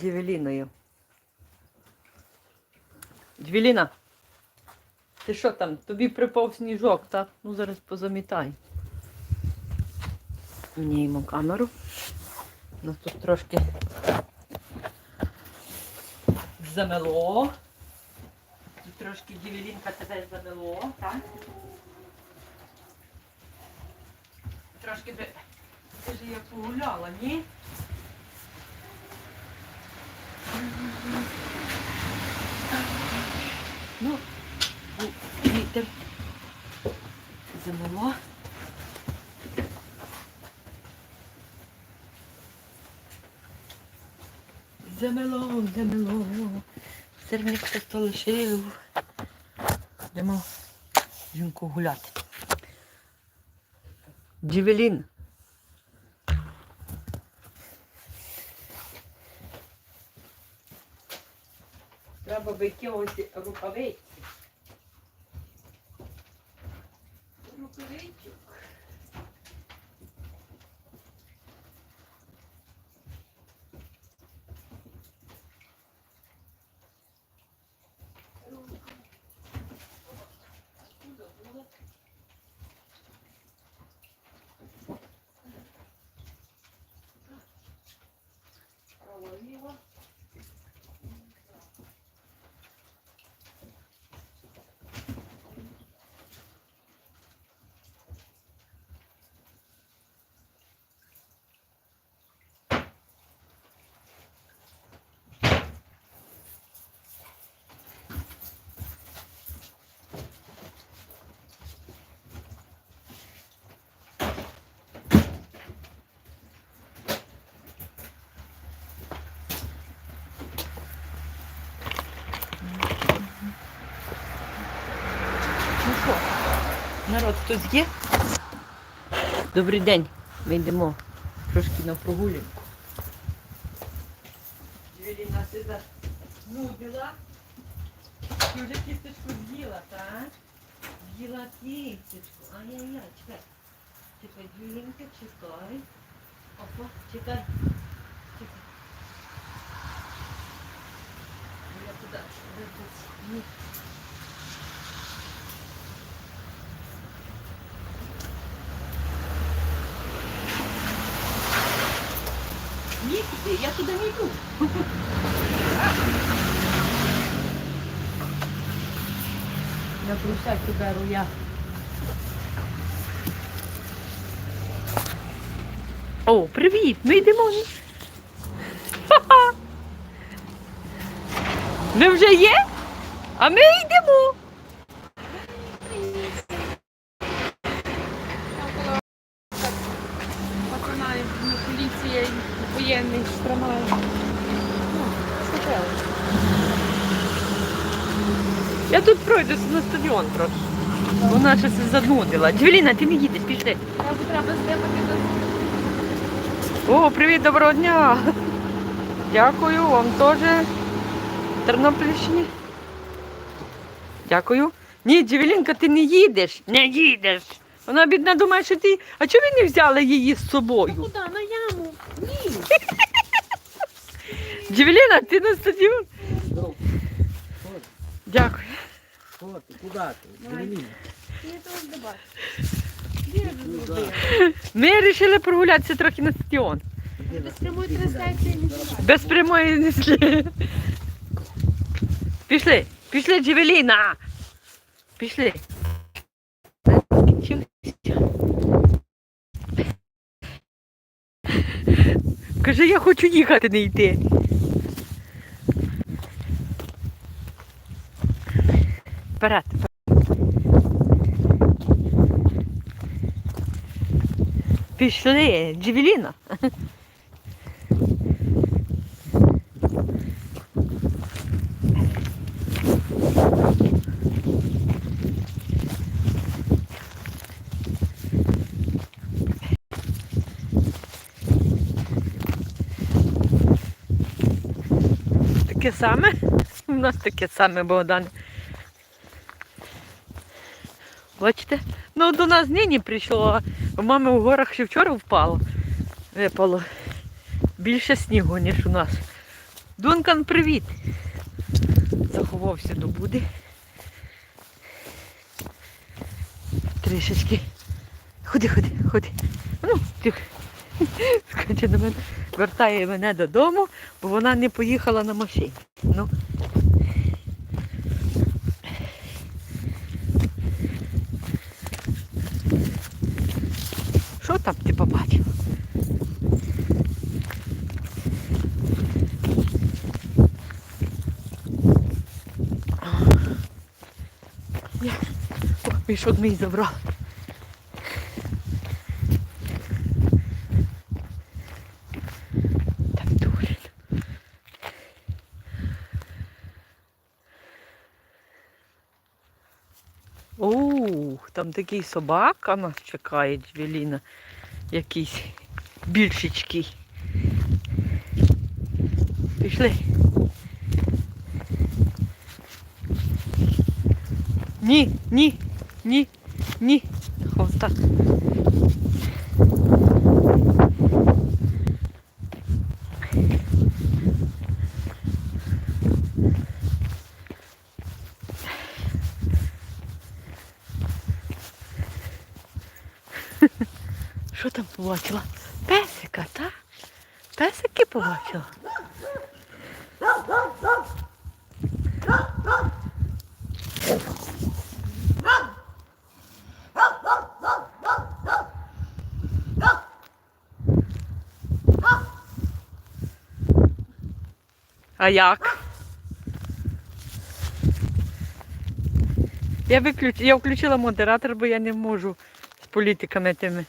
Джевеліною. Джевеліна, ти що там? Тобі припав сніжок, так? Ну зараз позамітай. Міняємо камеру. У нас тут трошки замело. Тут трошки Джевелінка тебе замело, так? Трошки би. Ти ж я погуляла, ні? Ну, вітер замело. Замело, замело. Сирник хтось то лишив. Йдемо жінку гуляти. Джевелін. o onde? Alfabeti? Alfabeti. Thank you. Народ хтось є? Добрий день. Ми йдемо трошки на прогулянку. Юліна, ти занудила? Ти вже кісточку з'їла, так? З'їла кісточку. Ай-яй-яй, чекай. Чекай, Юлінка, чекай. Опа, чекай. Чекай. Я туди, де тут? Ні. Нікуди, я туди не йду. На брусаті беру я. О, привіт! Ми йдемо. Ви вже є? А ми йдемо. Я тут пройдуся на стадіон трошки. Вона щось занудила. Джевеліна, ти не їдеш, пішли. Треба, О, привіт, доброго дня. Дякую вам теж. Тернопільщині. Дякую. Ні, Джевелінка, ти не їдеш. Не їдеш. Вона бідна думає, що ти. А чого ви не взяли її з собою? Куди? На яму. Ні. Джевеліна, ти на стадіон? Дякую. Що ти? Я не бачу. Зробила? Ми вирішили прогулятися трохи на стадіон. Без прямої трансляції не буває. Без прямої несли. Пішли, пішли, Джевеліна. Пішли. Каже, я хочу їхати, не йти. Вперед. Пішли, Джевеліна. Таке саме? У нас таке саме, Богдан. Бачите? Ну, до нас нині прийшло, а у мами у горах ще вчора впало. Випало. Більше снігу, ніж у нас. Дункан, привіт! Заховався до буди. Трішечки. Ходи, ходи, ходи. Ну, мене. Вертає мене додому, бо вона не поїхала на машині. Ну. там ти побачив. Я між одний забрав. Оу, там такий собака нас чекає, Джвеліна. Якийсь більшечкий. Пішли. Ні, ні, ні, ні. Ось Що там побачила? Песика, так? Песики побачила. А як? Я виключ... я включила модератор, бо я не можу з політиками тими.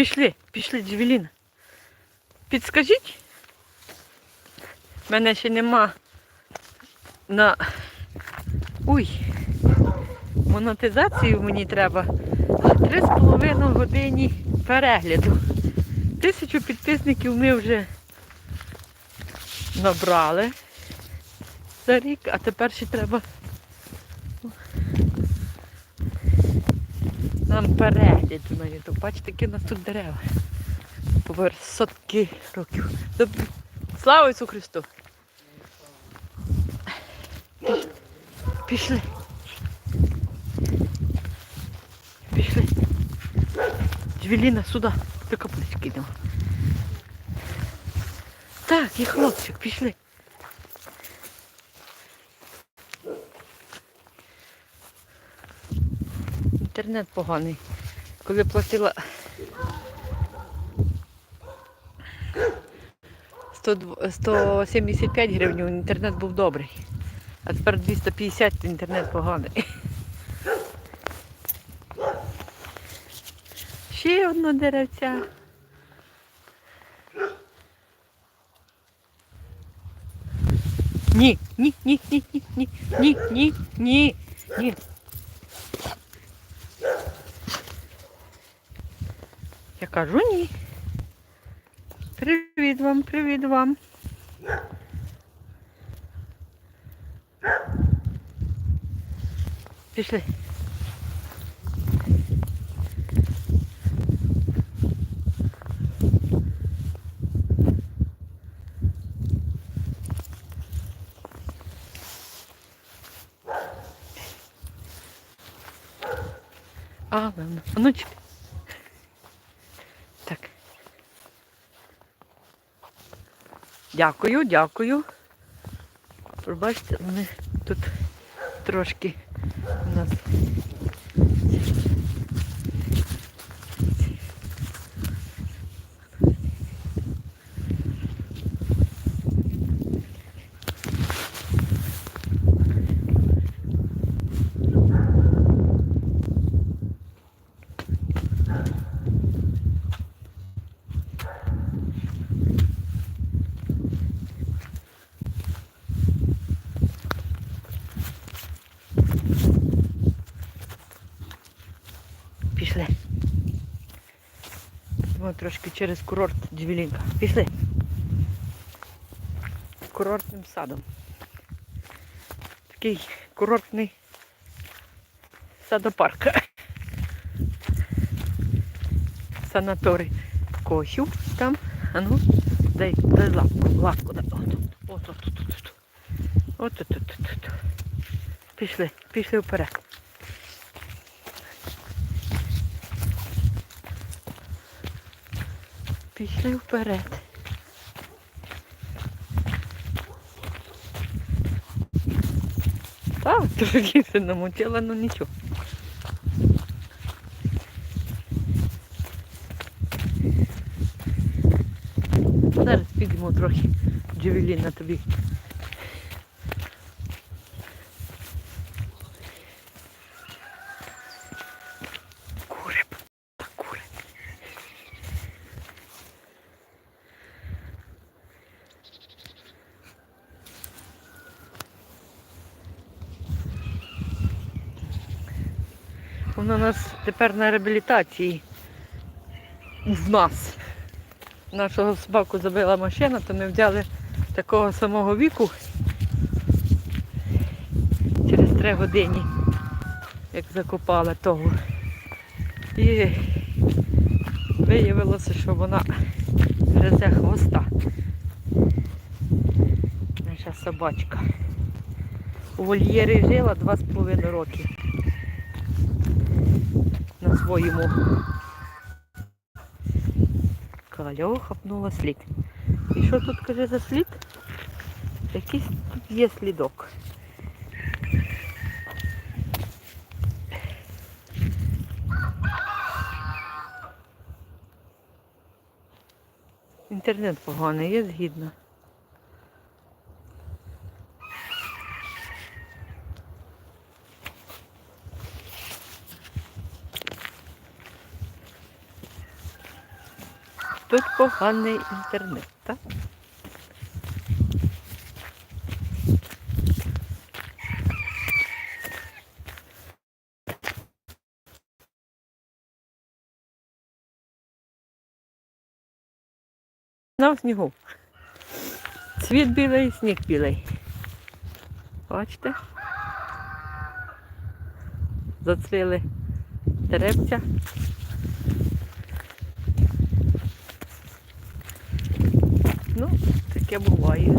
Пішли, пішли, Джевеліна. Підскажіть? Мене ще нема на. Ой, монетизацію мені треба. Три з половиною годині перегляду. Тисячу підписників ми вже набрали за рік, а тепер ще треба нам перегляду на YouTube. Бачите, які у нас тут дерева. Поверх сотки років. Слава Ісусу Христу! Пішли. Пішли. Джвеліна, сюди. До капулечки йдемо. Так, і хлопчик, пішли. Інтернет поганий. Коли платила 100 175 гривень, інтернет був добрий. А тепер 250 інтернет поганий. Ще одно деревця. Ні, ні, ні, ні, ні, ні, ні, ні, ні, Я кажу ні. Привіт вам, привіт вам. Пішли. А, ладно. А ну чекай. Дякую, дякую. Пробачте, вони тут трошки у нас. Пішли. Ми трошки через курорт Джвелінка. Пішли. Курортним садом. такий курортний садопарк. Санаторій Косів там. А ну, дай, дай лапку, лапку дай. От, от, от, от, от. От, от, от, от, от. Пішли, пішли вперед. Пішли вперед. Так, трохи все намочила, ну нічого. Зараз підемо трохи джевеліна тобі. Вона у нас тепер на реабілітації. В нас. Нашого собаку забила машина, то ми взяли такого самого віку через три години, як закопали того. І виявилося, що вона гризе хвоста. Наша собачка. У вольєрі жила два з половиною роки на своєму Каля хапнула слід. І що тут каже за слід? Якийсь тут є слідок. Інтернет поганий, є згідно. Тут поганий інтернет, так? На снігу. Світ білий, сніг білий. Бачите? Зацвіли деревця. Ну, таке буває.